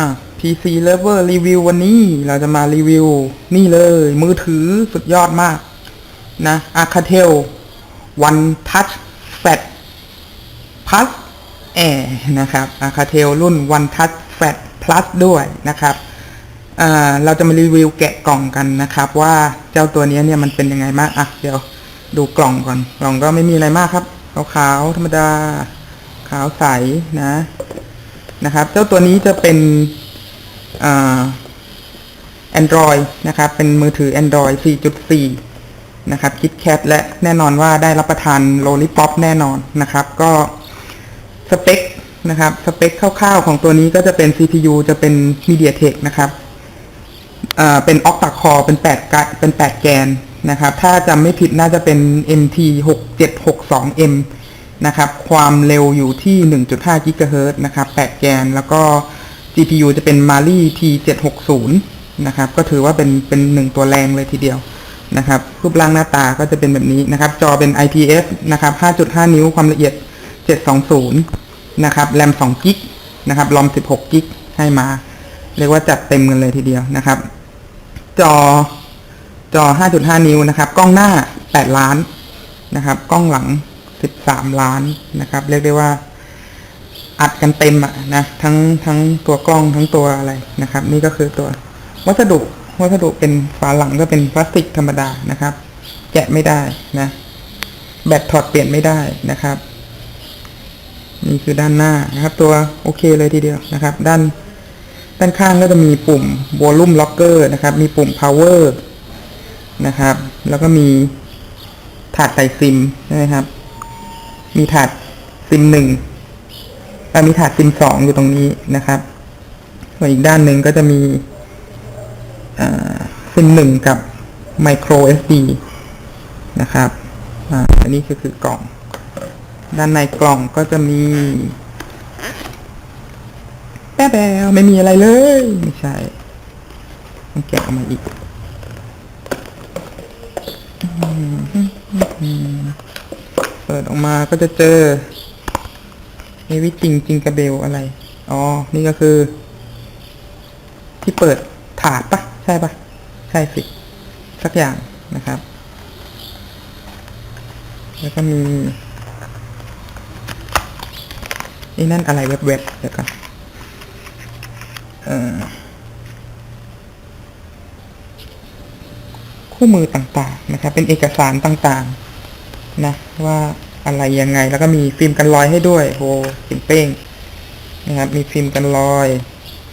อะ PC Lover Review วันนี้เราจะมารีวิว นี่เลย มือถือสุดยอดมาก นะ Alcatel One Touch Fat Plus Air นะครับ Alcatel รุ่น One Touch Fat Plus ด้วยนะครับเราจะมารีวิวแกะกล่องกันนะครับ ว่าเจ้าตัวนี้เนี่ยมันเป็นยังไงมากอะเดี๋ยวดูกล่องก่อน กล่องก็ไม่มีอะไรมากครับขาวๆธรรมดา ขาวใสนะ นะครับ เจ้าตัวนี้จะเป็น Android นะครับ เป็นมือถือ Android 4.4 นะครับ KitKat และแน่นอนว่าได้รับประทาน Lollipop แน่นอนนะครับ ก็สเปคนะครับ สเปคคร่าวๆของตัวนี้ก็จะเป็น CPU จะเป็น MediaTek นะครับเป็น Octa Core เป็น8กะเป็น 8 แกนนะครับ ถ้าจำไม่ผิดน่าจะเป็น MT 6762M นะครับ ความเร็วอยู่ที่ 1.5 GHz นะครับ 8 แกน แล้วก็ GPU จะเป็น Mali T760 นะครับ ก็ถือว่าเป็นเป็นหนึ่งตัวแรงเลยทีเดียวนะครับ รูปร่างหน้าตาก็จะเป็นแบบนี้นะครับ จอเป็น IPS นะครับ 5.5 นิ้วความละเอียด 720 นะครับ แรม2กิกนะครับ รอม 16กิกให้มา เรียกว่าจัดเต็มกันเลยทีเดียวนะครับ จอจอ 5.5 นิ้วนะครับ กล้องหน้า 8 ล้านนะครับ กล้องหลัง 13 ล้านนะครับ เรียกได้ว่า อัดกันเต็มอะนะทั้งทั้งตัวกล้องทั้งตัวอะไรนะครับ นี่ก็คือตัววัสดุวัสดุเป็นฝาหลังก็เป็นพลาสติกธรรมดานะครับ แกะไม่ได้นะ แบตถอดเปลี่ยนไม่ได้นะครับนี่คือด้านหน้านะครับ ตัวโอเคเลยทีเดียวนะครับ ด้านด้านข้างก็จะมีปุ่ม volume locker นะครับ มีปุ่ม power นะครับ แล้วก็มีถาดใส่ซิมนะครับ มีถาดซิมหนึ่ง มีถาดซิมสองอยู่ตรงนี้นะครับส่วนอีกด้านหนึ่งก็จะมีซิมหนึ่งกับ micro SD นะครับอ,อันนี้คือคือกล่อง ด้านในกล่องก็จะมี แป๊บแบวไม่มีอะไรเลย ไม่ใช่ต้องแกะออกมาอีกเปิดออกมาก็จะเจอ เอวิจริงจิงกระเบลอะไร อ๋อ นี่ก็คือ ที่เปิดถาดปะใช่ปะใช่สิ สักอย่างนะครับ แล้วก็มีนี่นั่นอะไรเว็บๆเดี๋ยวก่อนคู่มือต่างๆนะครับ เป็นเอกสารต่างๆ นะว่า อะไรยังไง แล้วก็มีฟิล์มกันรอยให้ด้วยโหสิงเป้งนะครับ มีฟิล์มกันรอย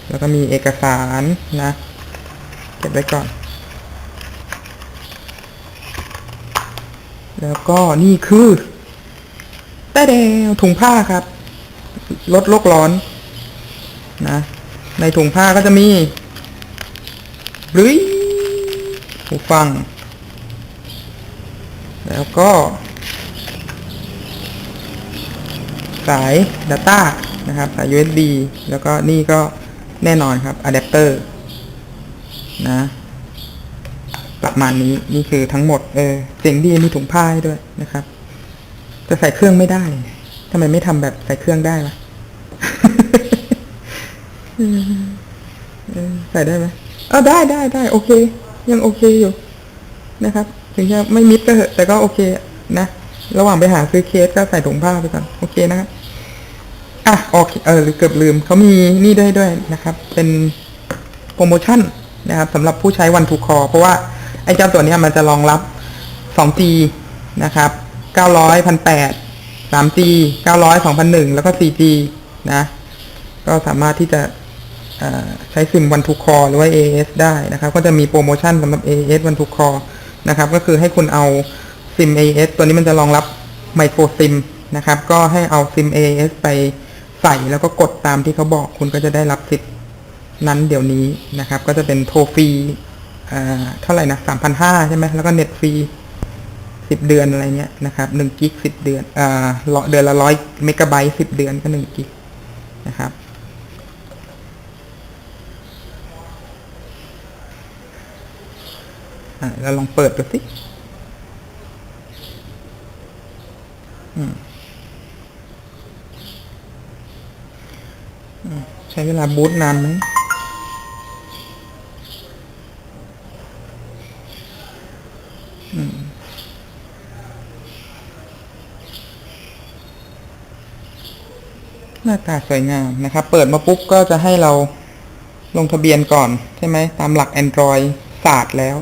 แล้วก็มีเอกสารนะเก็บไว้ก่อน แล้วก็นี่คือแต้แดวถุงผ้าครับ ลดโลกร้อนนะ ในถุงผ้าก็จะมีหรือหูฟัง แล้วก็ สาย Data นะครับสาย USB แล้วก็นี่ก็แน่นอนครับอะแดปเตอร์นะประมาณนี้นี่คือทั้งหมดเออเจ๋งดีมีถุงผ้าด้วยนะครับ จะใส่เครื่องไม่ได้ทำไมไม่ทำแบบใส่เครื่องได้ล่ะใส่ได้ไหมเออได้ได้ได้โอเค ยังโอเคอยู่นะครับ ถึงจะไม่มิดก็เถอะแต่ก็โอเคนะ ระหว่างไปหาซื้อเคสก็ใส่ถุงผ้าไปก่อน โอเคนะครับ อะโอเคเออหรือเกือบลืมเขามีนี่ด้วยด้วยนะครับ เป็นโปรโมชั่นนะครับสำหรับผู้ใช้วันทูคอเพราะว่าไอ้เจ้าตัวนี้มันจะรองรับ 2G นะครับ 900 1,800 3G 900 2,001 แล้วก็ 4G นะ ก็สามารถที่จะใช้ซิมวันทูคอหรือว่า AS ได้นะครับ ก็จะมีโปรโมชั่นสำหรับ AS วันทูคอนะครับ ก็คือให้คุณเอาซิม AS ตัวนี้มันจะรองรับไมโครซิมนะครับ ก็ให้เอาซิม AS ไป ใส่แล้วก็กดตามที่เขาบอกคุณก็จะได้รับสิทธิ์นั้นเดี๋ยวนี้นะครับ ก็จะเป็นโทรฟรีเอ่อเท่าไหร่นะ3,500ใช่ไหมแล้วก็เน็ตฟรีสิบเดือนอะไรเงี้ยนะครับหนึ่งกิกสิบเดือนเอ่อเดือนละร้อยเมกะไบต์สิบเดือนก็หนึ่งกิกนะครับ อ่าเราลองเปิดดูสิ อืม ใช้เวลาบูตนานไหมหน้าตาสวยงามนะครับ เปิดมาปุ๊บก็จะให้เราลงทะเบียนก่อน ใช่ไหม ตามหลัก Android ศาสตร์แล้ว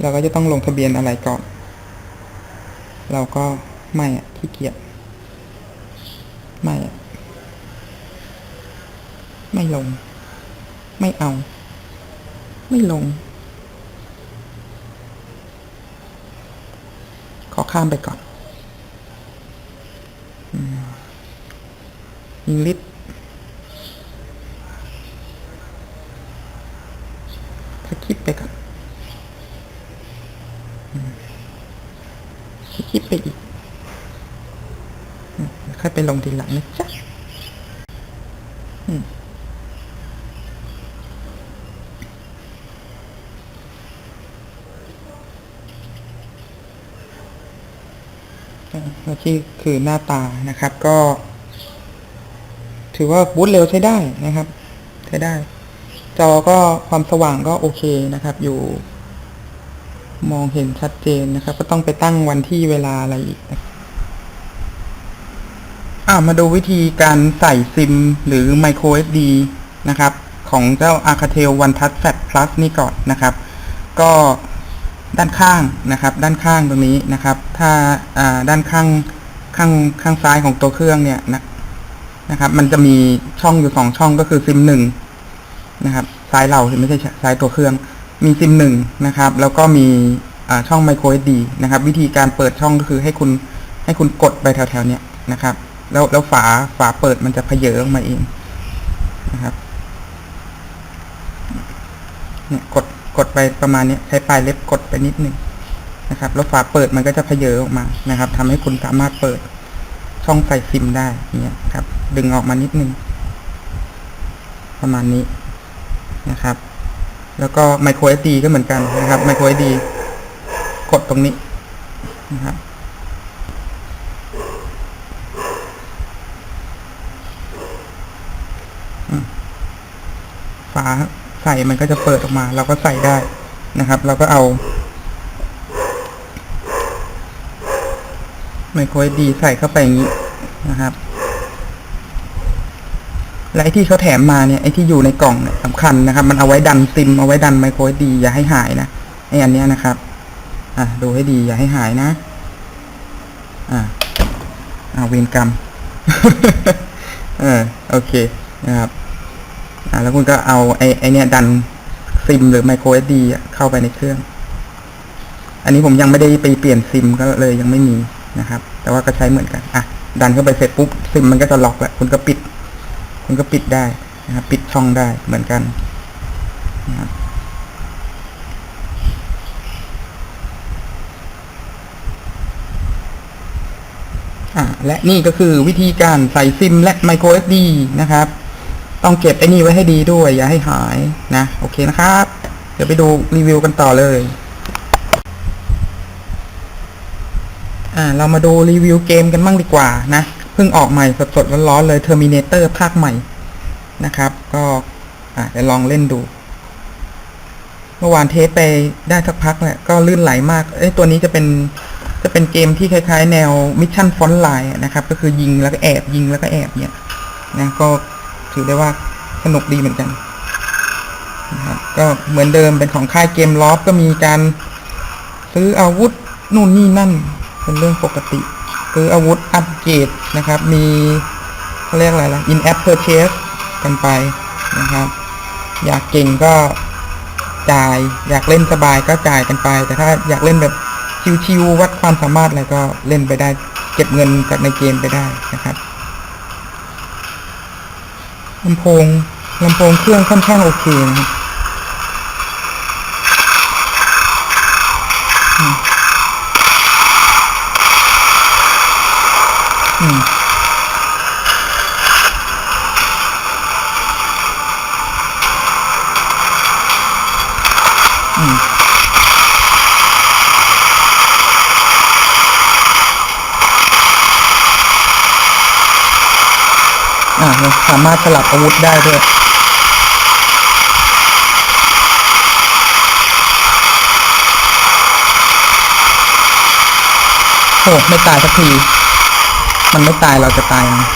เราก็จะต้องลงทะเบียนอะไรก่อน เราก็ไม่อะขี้เกียจไม่อะ ไม่ลง ไม่เอา ไม่ลง ขอข้ามไปก่อนยิงลิดสคิปไปก่อนคิปไปอีกค่อยไปลงทีหลังนะจ๊ะอืม และ ที่คือหน้าตานะครับ ก็ ถือว่าบูตเร็วใช้ได้นะครับ ใช้ได้ จอก็ความสว่างก็โอเคนะครับ อยู่ มองเห็นชัดเจนนะครับ ก็ต้องไปตั้งวันที่เวลาอะไรอีกอ่ามาดูวิธีการใส่ซิมหรือ micro SD นะครับ ของเจ้า Alcatel One Touch Fat Plus นี่ก่อนนะครับ ก็ด้านข้างนะครับ ด้านข้างตรงนี้นะครับ ถ้าอ่าด้านข้าง ข้างข้างซ้ายของตัวเครื่องเนี่ยนะนะครับ มันจะมีช่องอยู่สองช่องก็คือซิมหนึ่งนะครับซ้ายเราไม่ใช่ซ้ายตัวเครื่อง มีซิมหนึ่งนะครับ แล้วก็มีอ่าช่อง micro SD นะครับ วิธีการเปิดช่องก็คือให้คุณให้คุณกดไปแถวๆเนี้ยนะครับ แล้วแล้วฝาฝาเปิดมันจะเพเยอออกมาเองนะครับเนี่ยกดกดไปประมาณนี้ใช้ปลายเล็บกดไปนิดนึง นะครับ แล้วฝาเปิดมันก็จะเพเยอออกมานะครับทำให้คุณสามารถเปิดช่องใส่ซิมได้เนี่ยครับ ดึงออกมานิดนึง ประมาณนี้นะครับ แล้วก็ micro SD ก็เหมือนกันนะครับ micro SD กดตรงนี้นะครับฝาใส่มันก็จะเปิดออกมา เราก็ใส่ได้นะครับ เราก็เอา ไมโครดีใส่เข้าไปอย่างนี้นะครับ และไอ้ที่เขาแถมมาเนี่ยไอ้ที่อยู่ในกล่องเนี่ยสำคัญนะครับ มันเอาไว้ดันซิมเอาไว้ดันไมโครดีอย่าให้หายนะไอ้อันเนี้ยนะครับ อะดูให้ดีอย่าให้หายนะ อ่าเอาเวรกรรมเออโอเคนะครับอ่าแล้วคุณก็เอาไอ้ไอเนี้ยดันซิมหรือไมโคร SD อะเข้าไปในเครื่อง อันนี้ผมยังไม่ได้ไปเปลี่ยนซิมก็เลยยังไม่มี นะครับ แต่ว่าก็ใช้เหมือนกันอะดันเข้าไปเสร็จปุ๊บซิมมันก็จะล็อกแล้วคุณก็ปิด คุณก็ปิดได้นะครับปิดช่องได้เหมือนกันนะครับอ่าและนี่ก็คือวิธีการใส่ซิมและไมโคร SD นะครับ ต้องเก็บไอ้นี่ไว้ให้ดีด้วย อย่าให้หายนะ โอเคนะครับ เดี๋ยวไปดูรีวิวกันต่อเลย อ่า เรามาดูรีวิวเกมกันบ้างดีกว่านะ เพิ่งออกใหม่สดๆร้อนๆเลย Terminator ภาคใหม่นะครับ ก็อ่าเดี๋ยวลองเล่นดู เมื่อวานเทสไปได้สักพักแหละก็ลื่นไหลมากเอ้ยตัวนี้จะเป็นจะเป็นเกมที่คล้าย ๆ แนวมิชชั่นฟอนไลน์นะครับ ก็คือยิงแล้วก็แอบยิงแล้วก็แอบเนี่ยนะก็ถือได้ว่าสนุกดีเหมือนกันนะครับก็เหมือนเดิมเป็นของค่ายเกมลอฟก็มีการซื้ออาวุธนู่นนี่นั่น เป็นเรื่องปกติซื้ออาวุธอัปเกรดนะครับ มีเขาเรียกอะไรล่ะ in app purchase กันไปนะครับ อยากเก่งก็จ่าย อยากเล่นสบายก็จ่ายกันไป แต่ถ้าอยากเล่นแบบชิวๆวัดความสามารถอะไรก็เล่นไปได้ เก็บเงินจากในเกมไปได้นะครับลำโพงลำโพงเครื่องค่อนข้างโอเคนะครับอืมอืม อ่าสามารถสลับอาวุธได้ด้วยโอ้ไม่ตายสักที มันไม่ตายเราจะตายนะ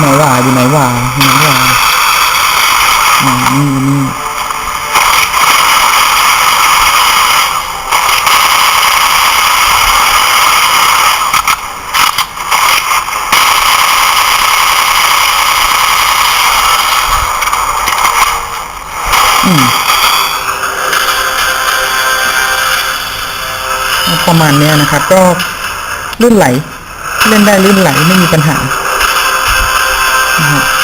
ไหนวะอยู่ไหนวะอยู่ไหนวะอืมนี่นี่อืมประมาณเนี้ยนะครับ ก็ลื่นไหล เล่นได้ลื่นไหลไม่มีปัญหา น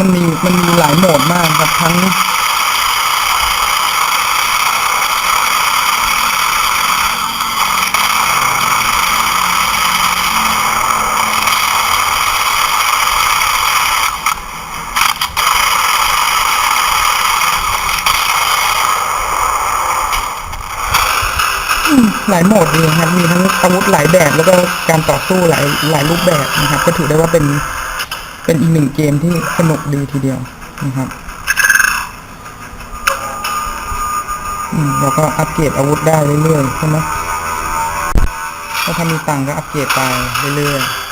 มันมีมันมีหลายโหมดมากครับทั้งหลายโหมดดีครับ มีทั้งอาวุธหลายแบบ แล้วก็การต่อสู้หลายหลายรูปแบบนะครับ ก็ถือได้ว่าเป็น เป็นอีกหนึ่งเกมที่สนุกดีทีเดียวนะครับอืมแล้วก็อัปเกรดอาวุธได้เรื่อยๆใช่ไหมถ้ามีตังก็อัปเกรดไปเรื่อยๆ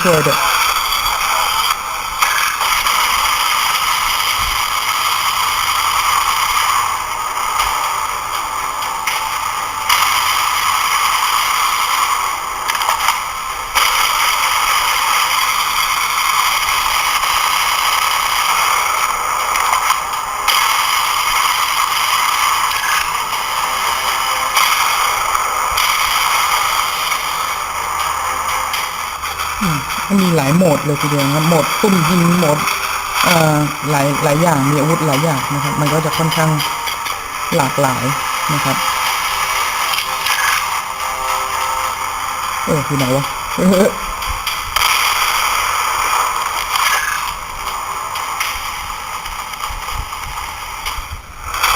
มีผู้ช่วยด้วย อืมมันมีหลายโหม ดเลยทีเดียวครับโหมดซุ่มยิงโหมดอ่อหลายหลายอย่างมีอาวุธหลายอย่างนะครับ มันก็จะค่อนข้างหลากหลายนะครับเออคือไหนวะเออ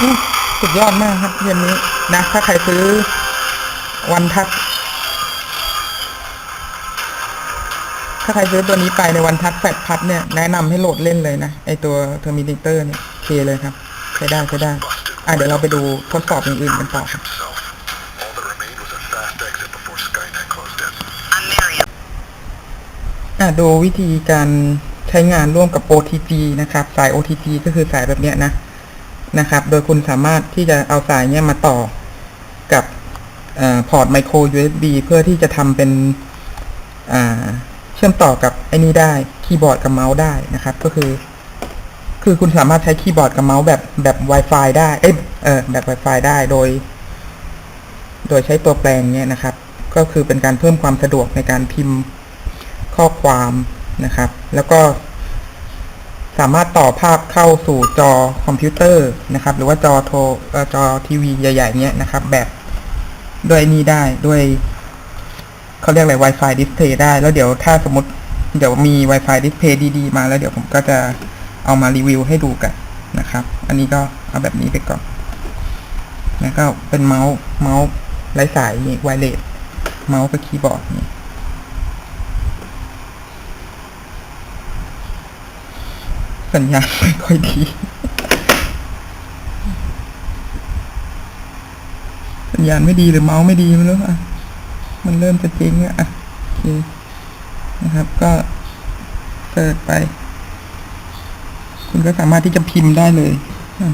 อืมสุดยอดมากครับเกมนี้นะ ถ้าใครซื้อวันทัศ ถ้าใครซื้อตัวนี้ไปในวันทัดแฟดพัดเนี่ย แนะนำให้โหลดเล่นเลยนะ ไอตัวเทอร์มินเตอร์เนี่ยเคเลยครับใช้ได้ใช้ได้ อะเดี๋ยวเราไปดูทดสอบอย่างอื่นกันต่อครับอะดูวิธีการใช้งานร่วมกับ OTG นะครับ สาย OTG ก็คือสายแบบเนี้ยนะนะครับ โดยคุณสามารถที่จะเอาสายเนี้ยมาต่อกับพอร์ตไมโคร USB เพื่อที่จะทำเป็นอ่า ชื่อมต่อกับไอ้นี้ได้คีย์บอร์ดกับเมาส์ได้นะครับ ก็คือ คือคุณสามารถใช้คีย์บอร์ดกับเมาส์แบบแบบ Wi-Fi ได้เอ้เออแบบ Wi-Fi ได้โดย โดยใช้ตัวแปลงเนี้ยนะครับ ก็คือเป็นการเพิ่มความสะดวกในการพิมพ์ข้อความนะครับ แล้วก็สามารถต่อภาพเข้าสู่จอคอมพิวเตอร์นะครับ หรือว่าจอโทรจอทีวีใหญ่ ๆ เนี้ยนะครับ แบบด้วยนี้ได้ด้วย เขาเรียกอะไร Wi-Fi Display ได้ แล้วเดี๋ยวถ้าสมมติเดี๋ยวมี Wi-Fi Display ดีๆ มาแล้วเดี๋ยวผมก็จะเอามารีวิวให้ดูกันนะครับ อันนี้ก็เอาแบบนี้ไปก่อนแล้วก็เป็นเมาส์เมาส์ไร้สายไวเลสเมาส์กับคีย์บอร์ดนี่สัญญาณไม่ค่อยดี สัญญาณไม่ดีหรือเมาส์ไม่ดีไม่รู้อะ มันเริ่มจะเจ๊งอะอะโอเคนะครับก็เปิดไป คุณก็สามารถที่จะพิมพ์ได้เลยอะ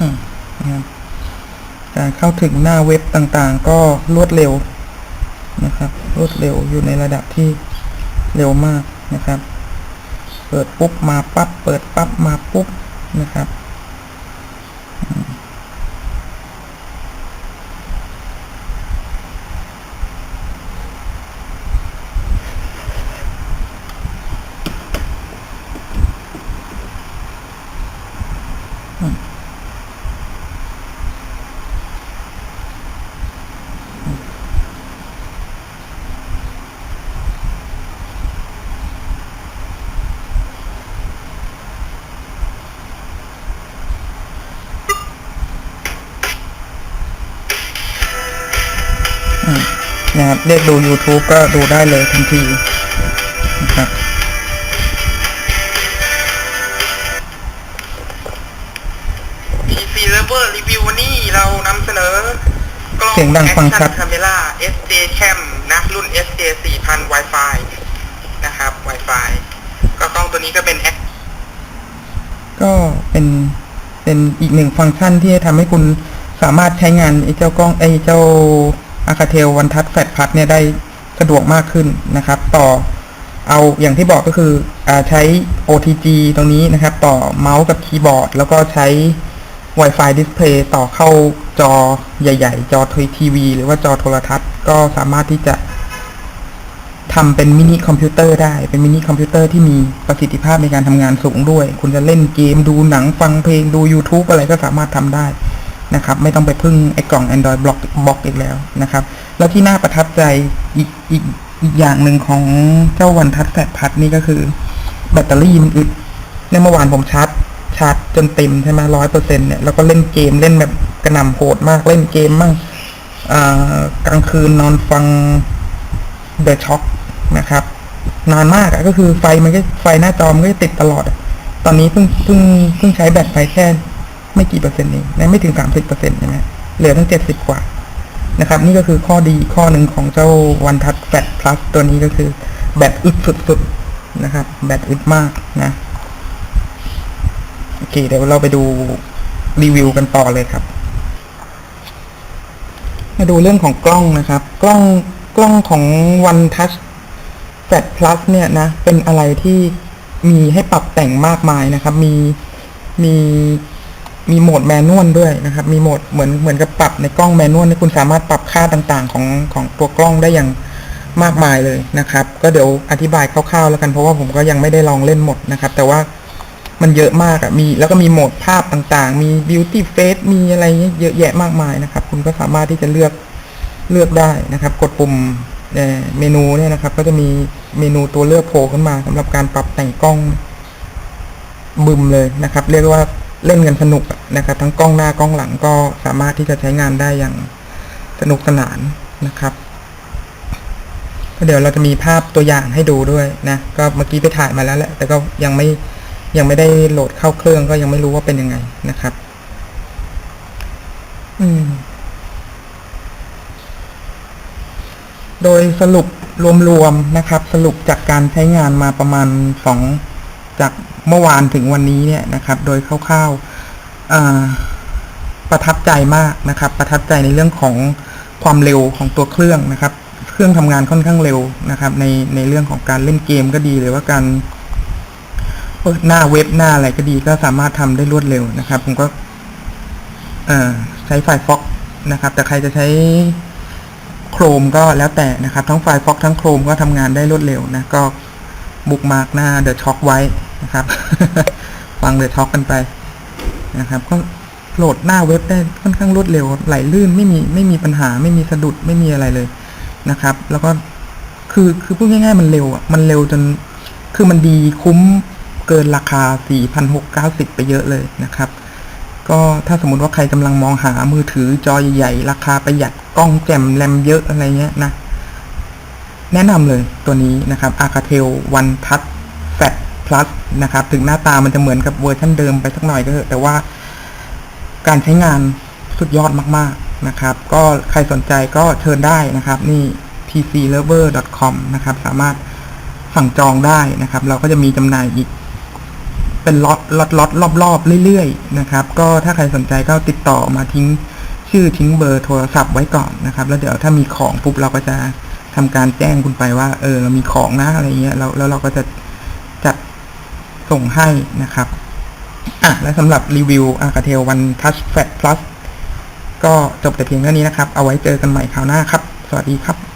อะนะครับการเข้าถึงหน้าเว็บต่างๆ ก็รวดเร็วนะครับ รวดเร็วอยู่ในระดับที่เร็วมากนะครับ เปิดปุ๊บมาปั๊บ เปิดปั๊บมาปุ๊บนะครับ นะครับเรียกดู YouTube ก็ดูได้เลยทันทีนะครับ PC Server Review วันนี้เรานำเสนอกล้องเสียงดังฟังชัด Action Camera SJ Cam นะรุ่น SJ 4000 Wi-Fi นะครับ Wi-Fi ก็กล้องตัวนี้ก็เป็น Act- ก็เป็นเป็นอีกหนึ่งฟังก์ชันที่จะทำให้คุณสามารถใช้งานไอ้เจ้ากล้องไอ้เจ้า อาคาเทลวันทัศแฟลพัดเนี่ยได้สะดวกมากขึ้นนะครับ ต่อเอาอย่างที่บอกก็คืออาใช้ OTG ตรงนี้นะครับ ต่อเมาส์กับคีย์บอร์ด แล้วก็ใช้ Wi-Fi Display ต่อเข้าจอใหญ่ ๆ จอทีวี หรือว่าจอโทรทัศน์ ก็สามารถที่จะทำเป็นมินิคอมพิวเตอร์ได้ เป็นมินิคอมพิวเตอร์ที่มีประสิทธิภาพในการทำงานสูงด้วย คุณจะเล่นเกมดูหนังฟังเพลงดู YouTube อะไรก็สามารถทำได้ นะครับ ไม่ต้องไปพึ่งไอ้กล่อง Android Block Box อีกแล้วนะครับ แล้วที่น่าประทับใจอีกอีกอีกอย่างหนึ่งของเจ้าวันทัศแฟดพัดนี่ก็คือ แบตเตอรี่มันอึดเนี่ยเมื่อวานผมชาร์จชาร์จจนเต็มใช่ไหมร้อยเปอร์เซ็นเนี่ยแล้วก็เล่นเกมเล่นแบบกระหน่ำโหดมากเล่นเกมมั่งกลางคืนนอนฟังเดอะช็อคนะครับ นานมากอะก็คือไฟมันก็ไฟหน้าจอมันก็ติดตลอด ตอนนี้เพิ่งเพิ่งเพิ่งใช้แบตไปแค่ ไม่กี่เปอร์เซ็นต์เองนะไม่ถึงสามสิบเปอร์เซ็นต์ใช่ไหมเหลือตั้งเจ็ดสิบกว่านะครับ นี่ก็คือข้อดีข้อหนึ่งของเจ้าวันทั c แฟ plus ตัวนี้ก็คือ แบตอึดสุดๆนะครับ แบตอึดมากนะโอเคเดี๋ยวเราไปดูรีวิวกันต่อเลยครับ มาดูเรื่องของกล้องนะครับ กล้องกล้องของ One Touch Fat Plus เนี่ยนะ เป็นอะไรที่มีให้ปรับแต่งมากมายนะครับ มีมี มีโหมดแมนนวลด้วยนะครับ มีโหมดเหมือนเหมือนกับปรับในกล้องแมนนวลที่คุณสามารถปรับค่าต่างๆ ของของตัวกล้องได้อย่างมากมายเลยนะครับ ก็เดี๋ยวอธิบายคร่าวๆแล้วกันเพราะว่าผมก็ยังไม่ได้ลองเล่นหมดนะครับ แต่ว่ามันเยอะมากอะมีแล้วก็มีโหมดภาพต่างๆ มี beauty face มีอะไรเยอะแยะมากมายนะครับ คุณก็สามารถที่จะเลือกเลือกได้นะครับ กดปุ่มเอ่อเมนูเนี่ยนะครับ ก็จะมีเมนูตัวเลือกโผล่ขึ้นมาสำหรับการปรับแต่งกล้องบึมเลยนะครับ เรียกว่า เล่นกันสนุกนะครับ ทั้งกล้องหน้ากล้องหลังก็สามารถที่จะใช้งานได้อย่างสนุกสนานนะครับเดี๋ยวเราจะมีภาพตัวอย่างให้ดูด้วยนะ ก็เมื่อกี้ไปถ่ายมาแล้วแหละแต่ก็ยังไม่ยังไม่ได้โหลดเข้าเครื่องก็ยังไม่รู้ว่าเป็นยังไงนะครับ อืม โดยสรุปรวมๆนะครับ สรุปจากการใช้งานมาประมาณสองจาก เมื่อวานถึงวันนี้เนี่ยนะครับ โดยคร่าวๆประทับใจมากนะครับ ประทับใจในเรื่องของความเร็วของตัวเครื่องนะครับ เครื่องทำงานค่อนข้างเร็วนะครับ ในในเรื่องของการเล่นเกมก็ดีหรือว่าการเปิดหน้าเว็บหน้าอะไรก็ดีก็สามารถทำได้รวดเร็วนะครับ ผมก็ใช้ไฟฟอกนะครับ แต่ใครจะใช้โครมก็แล้วแต่นะครับ ทั้งไฟล์ฟอกทั้งโครมก็ทำงานได้รวดเร็วนะก็บุกมาร์กหน้าเดอะช็อคไว้ นะครับ ฟังเดอะช็อคกันไปนะครับ ก็โหลดหน้าเว็บได้ค่อนข้างรวดเร็วไหลลื่นไม่มีไม่มีปัญหาไม่มีสะดุดไม่มีอะไรเลยนะครับ แล้วก็คือคือพูดง่ายๆมันเร็วอะมันเร็วจนคือมันดีคุ้มเกินราคา 4,690 ไปเยอะเลยนะครับ ก็ถ้าสมมติว่าใครกำลังมองหามือถือจอใหญ่ราคาประหยัดกล้องแจ่มแรมเยอะอะไรเงี้ยนะ แนะนำเลยตัวนี้นะครับ Arcatel One Touch Fat Plus นะครับถึงหน้าตามันจะเหมือนกับเวอร์ชันเดิมไปสักหน่อยก็เถอะแต่ว่าการใช้งานสุดยอดมากๆนะครับ ก็ใครสนใจก็เชิญได้นะครับ นี่ pclover.com นะครับ สามารถสั่งจองได้นะครับ เราก็จะมีจำหน่ายอีก เป็นล็อตล็อตล็อตรอบๆเรื่อยๆนะครับ ก็ถ้าใครสนใจก็ติดต่อมาทิ้งชื่อทิ้งเบอร์โทรศัพท์ไว้ก่อนนะครับ แล้วเดี๋ยวถ้ามีของปุ๊บเราก็จะทำการแจ้งคุณไปว่า เออเรามีของนะอะไรเงี้ยแล้วแล้วเราก็จะ ส่งให้นะครับอะและสำหรับรีวิว Arcatel One Touch Fat Plus ก็จบแต่เพียงเท่านี้นะครับ เอาไว้เจอกันใหม่คราวหน้าครับ สวัสดีครับ